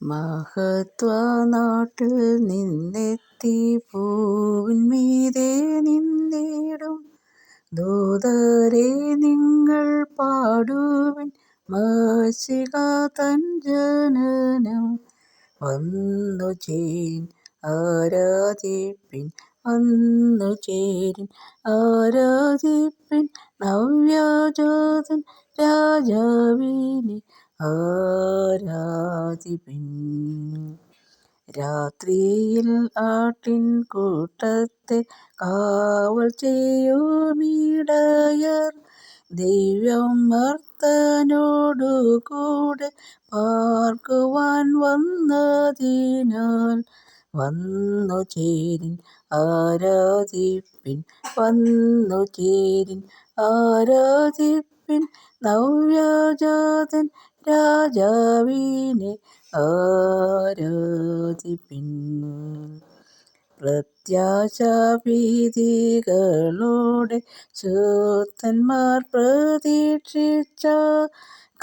മഹത്വനാട്ടിൽ നിന്നെത്തി പൂവിന്മീതെ നിന്നിടും ദൂതരെ നിങ്ങൾ പാടുവിൻ മാശിക തൻ ജനനം. വന്നു ചേരിൻ ആരാധിപ്പിൻ വന്നു ചേരിൻ ആരാധിപ്പിൻ നവ്യജോതൻ രാജാവിനെ ആരാധിപ്പിൻ രാത്രിയിൽ ആട്ടിൻ കൂട്ടത്തെ കാവൽ ചെയ്യുമീടയർ. ദൈവം ഭർത്തനോടു കൂടെ പാർക്കുവാൻ വന്നതിനാൽ വന്നു ചേരിൻ ആരാധിപ്പിൻ വന്നു ചേരിൻ ആരാധിപ്പിൻ നവ്യജാതൻ രാജാവിനെ ആരാധിപ്പിൻ പ്രത്യാശാഭീതികളോടെ ശൂത്തന്മാർ പ്രതീക്ഷിച്ച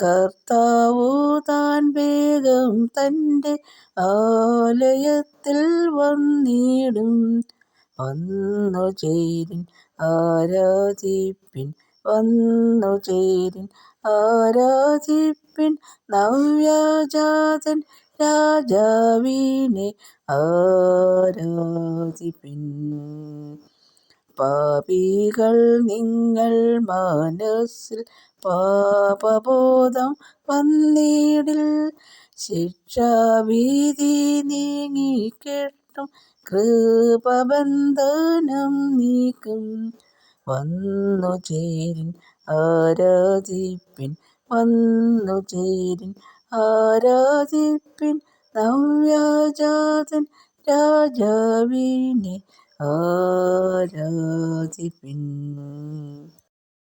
കർത്താവു താൻ വേഗം തന്റെ ആലയത്തിൽ വന്നിടും. വന്നു ചേരിൻ ആരാധിപ്പിൻ വന്നു ചേരിൻ. ആരാധിപ്പിൻ നവ്യജാതൻ രാജാവിനെ ആരാധിപ്പിൻ പാപികൾ നിങ്ങൾ മനസ്സിൽ പാപബോധം വന്നിടിൽ. ശിക്ഷാഭീതി നീങ്ങിക്കെട്ടും കൃപബന്ധനം നീക്കും. വന്നു ചേരിൻ ആരാധിപ്പിൻ വന്നു ചേരിൻ ആരാധിപ്പിൻ നവ്യാജാതൻ രാജാവിനെ ആരാധിപ്പിൻ.